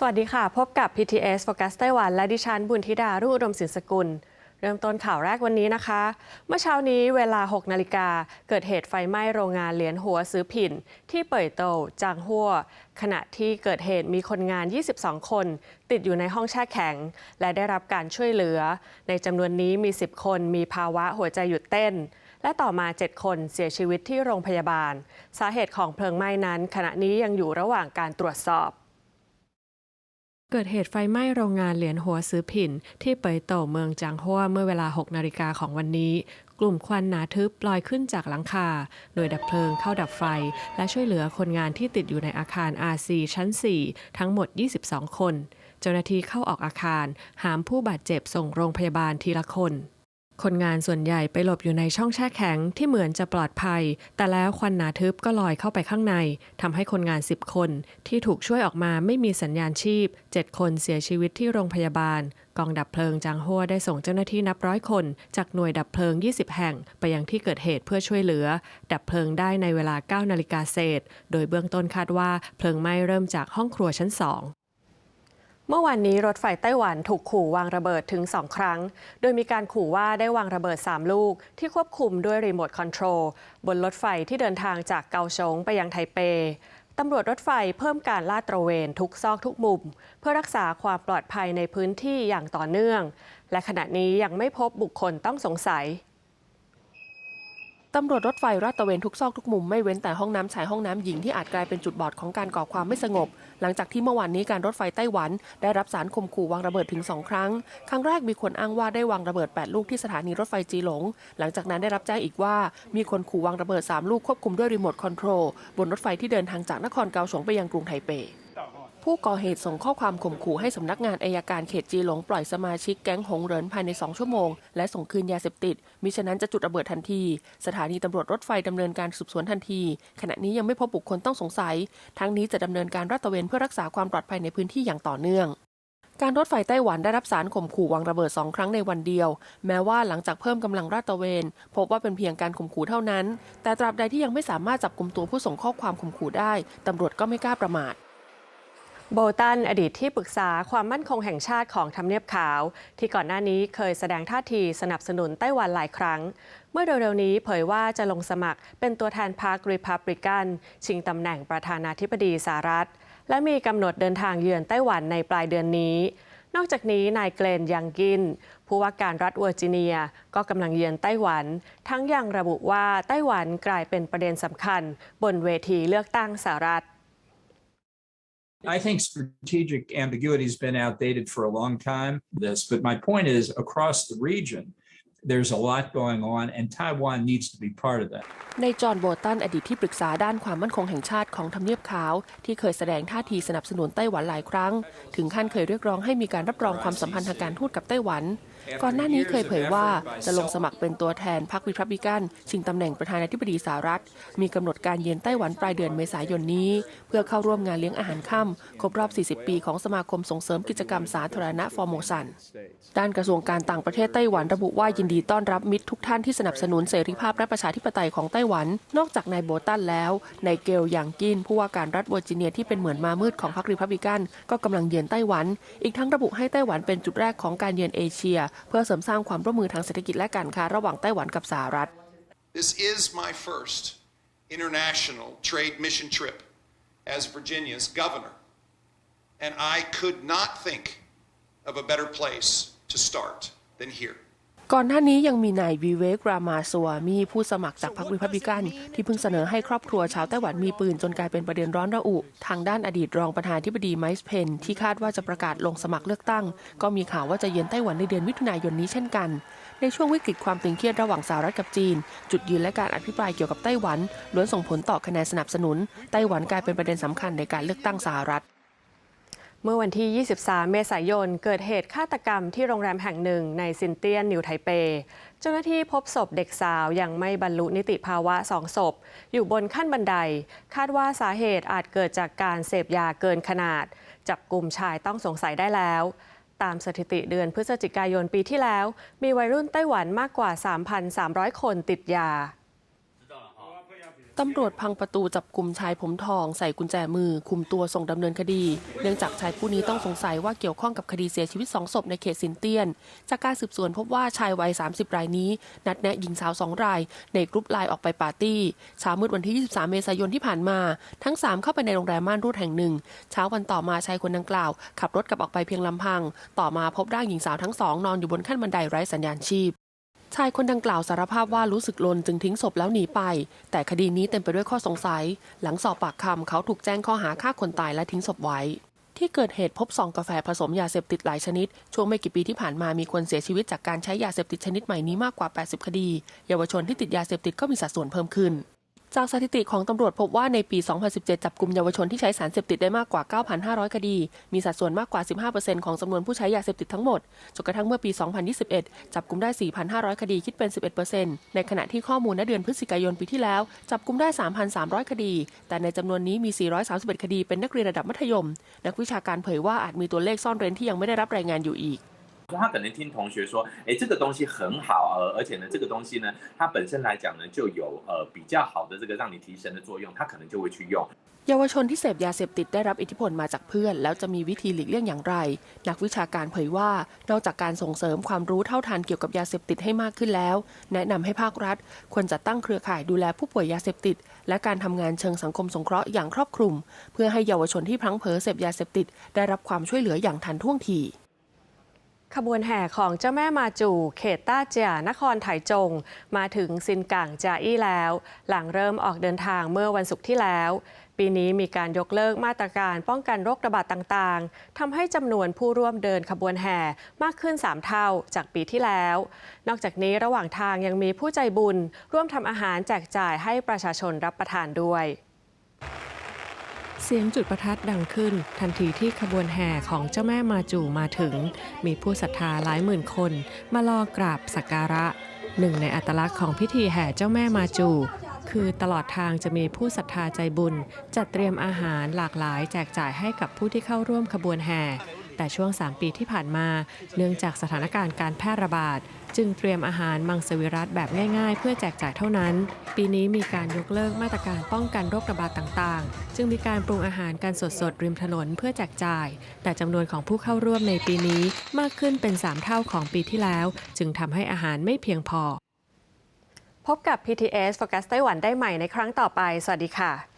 สวัสดีค่ะ พบกับ PTS Focus ไต้หวัน และดิฉันบุญธิดารุ่งอุดมศิลปสกุล เริ่มต้นข่าวแรกวันนี้นะคะ เมื่อเช้านี้เวลา 6 นาฬิกา เกิดเหตุไฟไหม้โรงงานเหรียญหัวซื้อผิน ที่เป่ยโตจางหัว ขณะที่เกิดเหตุมีคนงาน 22 คน ติดอยู่ในห้องแช่แข็ง และได้รับการช่วยเหลือ ในจำนวนนี้มี 10 คนมีภาวะหัวใจหยุดเต้นและต่อมา 7 คนเสียชีวิตที่โรงพยาบาล สาเหตุของเพลิงไหม้นั้น ขณะนี้ยังอยู่ระหว่างการตรวจสอบ เกิดเหตุไฟไหม้โรงงานเหรียญหัวซื้อผิน ที่เปยโตเมืองจางฮัวเมื่อเวลา 6 นาฬิกาของวันนี้ กลุ่มควันหนาทึบลอยขึ้นจากหลังคา หน่วยดับเพลิงเข้าดับไฟ และช่วยเหลือคนงานที่ติดอยู่ในอาคาร RC ชั้น 4 ทั้งหมด 22 คน เจ้าหน้าที่เข้าออกอาคาร หามผู้บาดเจ็บส่งโรงพยาบาลทีละคน คนงานส่วนใหญ่ไปหลบอยู่ในช่องแช่แข็งที่เหมือนจะปลอดภัย แต่แล้วควันหนาทึบก็ลอยเข้าไปข้างในทำให้คนงาน 10 คน ที่ถูกช่วยออกมาไม่มีสัญญาณชีพ 7 คนเสียชีวิตที่โรงพยาบาล กองดับเพลิงจางฮัวได้ส่งเจ้าหน้าที่นับร้อยคน จากหน่วยดับเพลิง 20 แห่ง ไปยังที่เกิดเหตุเพื่อช่วยเหลือ ดับเพลิงได้ในเวลา 9 นาฬิกาเศษ โดยเบื้องต้นคาดว่าเพลิงไหม้เริ่มจากห้องครัวชั้น2 เมื่อวานนี้รถไฟไต้หวันถูกขู่วางระเบิดถึง 2 ครั้ง โดยมีการขู่ว่าได้วางระเบิด 3 ลูก ที่ควบคุมด้วยรีโมทคอนโทรลบนรถไฟที่เดินทางจากเกาสงไปยังไทเป ตำรวจรถไฟเพิ่มการลาดตระเวนทุกซอกทุกมุม เพื่อรักษาความปลอดภัยในพื้นที่อย่างต่อเนื่อง และขณะนี้ยังไม่พบบุคคลต้องสงสัย ตำรวจรถไฟราดตระเวนทุกซอกทุกมุมไม่เว้นแต่ห้องน้ำชายห้องน้ำหญิงที่อาจกลายเป็นจุดบอดของการก่อความไม่สงบ หลังจากที่เมื่อวานนี้การรถไฟไต้หวัน ได้รับสารข่มขู่วางระเบิดถึง 2 ครั้ง ครั้งแรกมีคนอ้างว่าได้วางระเบิด 8 ลูกที่สถานีรถไฟจีหลง หลังจากนั้นได้รับแจ้งอีกว่า มีคนขู่วางระเบิด 3 ลูกควบคุมด้วยรีโมทคอนโทรลบนรถไฟที่เดินทางจากนครเกาสงไปยังกรุงไทเป ผู้ก่อเหตุส่งข้อความข่มขู่ให้สำนักงานอายการเขตจีหลงปล่อยสมาชิกแก๊งหงเหรินภายใน 2 ชั่วโมง และส่งคืนยาเสพติด มิฉะนั้นจะจุดระเบิดทันที สถานีตำรวจรถไฟดำเนินการสืบสวนทันที ขณะนี้ยังไม่พบบุคคลต้องสงสัย ทั้งนี้จะดำเนินการรัดตระเวนเพื่อรักษาความปลอดภัยในพื้นที่อย่างต่อเนื่องการรถไฟไต้หวันได้รับสารข่มขู่วางระเบิดสองครั้งในวันเดียว แม้ว่าหลังจากเพิ่มกำลังราดตระเวน พบว่าเป็นเพียงการข่มขู่เท่านั้น แต่ตราบใดที่ยังไม่สามารถจับกลุ่มตัวผู้ส่งข้อความข่มขู่ได้ตำรวจก็ไม่กล้าประมาท โบตัน อดีตที่ปรึกษาความมั่นคงแห่งชาติของทำเนียบขาว ที่ก่อนหน้านี้เคยแสดงท่าทีสนับสนุนไต้หวันหลายครั้ง เมื่อเร็วๆนี้เผยว่าจะลงสมัครเป็นตัวแทนพรรครีพับลิกัน ชิงตำแหน่งประธานาธิบดีสหรัฐ และมีกำหนดเดินทางเยือนไต้หวันในปลายเดือนนี้ นอกจากนี้นายเกรนยังกิน ผู้ว่าการรัฐเวอร์จิเนียก็กำลังเยือนไต้หวัน ทั้งยังระบุว่าไต้หวันกลายเป็นประเด็นสำคัญ บนเวทีเลือกตั้งสหรัฐ I think strategic ambiguity has been outdated for a long time. This, but my point is, across the region, there's a lot going on, and Taiwan needs to be part of that. ในจอห์นโบตันอดีตที่ปรึกษาด้านความมั่นคงแห่งชาติของทำเนียบขาว ที่เคยแสดงท่าทีสนับสนุนไต้หวันหลายครั้ง ถึงขั้นเคยเรียกร้องให้มีการรับรองความสัมพันธ์ทางการทูตกับไต้หวัน ก่อนหน้านี้เคยเผยว่าจะลงสมัครเป็นตัวแทนพรรครีพับลิกันชิงตำแหน่งประธานาธิบดีสหรัฐ มีกำหนดการเยือนไต้หวันปลายเดือนเมษายนนี้ เพื่อเข้าร่วมงานเลี้ยงอาหารค่ำครบรอบ 40 ปีของสมาคมส่งเสริมกิจกรรมสาธารณะฟอร์โมซัน ด้านกระทรวงการต่างประเทศไต้หวันระบุว่ายินดีต้อนรับมิตรทุกท่านที่สนับสนุนเสรีภาพและประชาธิปไตยของไต้หวัน นอกจากนายโบตันแล้วนายเกลอย่างกินผู้ว่าการรัฐเวอร์จิเนียที่เป็นเหมือนมามืดของพรรครีพับลิกันก็กำลังเยือนไต้หวัน อีกทั้งระบุให้ไต้หวันเป็นจุดแรกของการเยือนเอเชียเพื่อเสริมสร้างความร่วมมือทางเศรษฐกิจและการค้าระหว่างไต้หวันกับสหรัฐ This is my first international trade mission trip as Virginia's governor, and I could not think of a better place to start than here. ก่อนหน้านี้ยังมีนายวิเวกรามาสวามีผู้สมัครจากพรรครีพับลิกัน ที่เพิ่งเสนอให้ครอบครัวชาวไต้หวันมีปืนจนกลายเป็นประเด็นร้อนระอุ ทางด้านอดีตรองประธานธิบดีไมซ์เพนที่คาดว่าจะประกาศลงสมัครเลือกตั้ง ก็มีข่าวว่าจะเยือนไต้หวันในเดือนมิถุนายนนี้เช่นกัน ในช่วงวิกฤตความตึงเครียดระหว่างสหรัฐกับจีน จุดยืนและการอภิปรายเกี่ยวกับไต้หวันล้วนส่งผลต่อคะแนนสนับสนุนไต้หวันกลายเป็นประเด็นสำคัญในการเลือกตั้งสหรัฐ เมื่อวันที่ 23 เมษายน เกิดเหตุฆาตกรรมที่โรงแรมแห่งหนึ่งในซินเตียน นิวไทเป เจ้าหน้าที่พบศพเด็กสาวยังไม่บรรลุนิติภาวะสองศพ อยู่บนขั้นบันได คาดว่าสาเหตุอาจเกิดจากการเสพยาเกินขนาด จับกลุ่มชายต้องสงสัยได้แล้ว ตามสถิติเดือนพฤศจิกายนปีที่แล้ว มีวัยรุ่นไต้หวันมากกว่า 3,300 คนติดยา ตำรวจพังประตูจับกลุ่มชายผมทองใส่กุญแจมือ คุมตัวส่งดำเนินคดี เนื่องจากชายผู้นี้ต้องสงสัยว่าเกี่ยวข้องกับคดีเสียชีวิตสองศพในเขตสินเตียน จากการสืบสวนพบว่าชายวัย 30 รายนี้ นัดแนะหญิงสาวสองราย ในกรุ๊ปไลน์ออกไปปาร์ตี้เช้ามืดวันที่ 23 เมษายนที่ผ่านมา ทั้ง 3 เข้าไปในโรงแรมม่านรูดแห่งหนึ่ง เช้าวันต่อมาชายคนดังกล่าว ขับรถกลับออกไปเพียงลำพัง ต่อมาพบร่างหญิงสาวทั้งสองนอนอยู่บนขั้นบันไดไร้สัญญาณชีพ ชายคนดังกล่าวสารภาพว่ารู้สึกลนจึงทิ้งศพแล้วหนีไป แต่คดีนี้เต็มไปด้วยข้อสงสัย หลังสอบปากคำเขาถูกแจ้งข้อหาฆ่าคนตายและทิ้งศพไว้ ที่เกิดเหตุพบซองกาแฟผสมยาเสพติดหลายชนิด ช่วงไม่กี่ปีที่ผ่านมามีคนเสียชีวิตจากการใช้ยาเสพติดชนิดใหม่นี้มากกว่า 80 คดี เยาวชนที่ติดยาเสพติดก็มีสัดส่วนเพิ่มขึ้น จากสถิติของตำรวจพบว่าในปี 2017 จับกลุ่มเยาวชนที่ใช้สารเสพติดได้มากกว่า 9,500 คดี มีสัดส่วนมากกว่า 15%ของจำนวนผู้ใช้ยาเสพติดทั้งหมด จนกระทั่งเมื่อปี 2021 จับกลุ่มได้ 4,500 คดี คิดเป็น 11%ในขณะที่ข้อมูลณเดือนพฤศจิกายนปีที่แล้ว จับกลุ่มได้ 3,300 คดี แต่ในจำนวนนี้มี 431 คดี เป็นนักเรียนระดับมัธยม นักวิชาการเผยว่าอาจมีตัวเลขซ่อนเร้นที่ยังไม่ได้รับรายงานอยู่อีก 他可能听同学说，哎，这个东西很好，呃，而且呢，这个东西呢，它本身来讲呢，就有呃比较好的这个让你提神的作用，他可能就会去用。 เยาวชนที่เสพยาเสพติดได้รับอิทธิพลมาจากเพื่อน แล้วจะมีวิธีหลีกเลี่ยงอย่างไร นักวิชาการเผยว่า นอกจากการส่งเสริมความรู้เท่าทันเกี่ยวกับยาเสพติดให้มากขึ้นแล้ว แนะนำให้ภาครัฐ ควรจัดตั้งเครือข่ายดูแลผู้ป่วยยาเสพติด และการทำงานเชิงสังคมสงเคราะห์อย่างครอบคลุม เพื่อให้เยาวชนที่พลั้งเผลอเสพยาเสพติด ได้รับความช่วยเหลืออย่างทันท่วงที ขบวนแห่ของเจ้าแม่มาจู เขตต้าเจียนครไถจง มาถึงซินกังจาอี้แล้ว หลังเริ่มออกเดินทางเมื่อวันศุกร์ที่แล้ว ปีนี้มีการยกเลิกมาตรการป้องกันโรคระบาดต่างๆทำให้จำนวนผู้ร่วมเดินขบวนแห่มากขึ้น 3 เท่าจากปีที่แล้ว นอกจากนี้ระหว่างทางยังมีผู้ใจบุญ ร่วมทำอาหารแจกจ่ายให้ประชาชนรับประทานด้วย เสียงจุดประทัดดังขึ้น ทันทีที่ขบวนแห่ของเจ้าแม่มาจูมาถึง มีผู้ศรัทธาหลายหมื่นคน มารอกราบสักการะ หนึ่งในอัตลักษณ์ของพิธีแห่เจ้าแม่มาจู คือตลอดทางจะมีผู้ศรัทธาใจบุญ จัดเตรียมอาหารหลากหลายแจกจ่ายให้กับผู้ที่เข้าร่วมขบวนแห่ แต่ช่วง 3 ปีที่ผ่านมา เนื่องจากสถานการณ์การแพร่ระบาด จึงเตรียมอาหารมังสวิรัตแบบง่ายๆ เพื่อแจกจ่ายเท่านั้น ปีนี้มีการยกเลิกมาตรการป้องกันโรคระบาดต่างๆ จึงมีการปรุงอาหารกันสดๆ ริมถนนเพื่อแจกจ่าย แต่จำนวนของผู้เข้าร่วมในปีนี้มากขึ้นเป็น 3 เท่าของปีที่แล้ว จึงทำให้อาหารไม่เพียงพอ พบกับ PTS Focus ไต้หวันได้ใหม่ในครั้งต่อไป สวัสดีค่ะ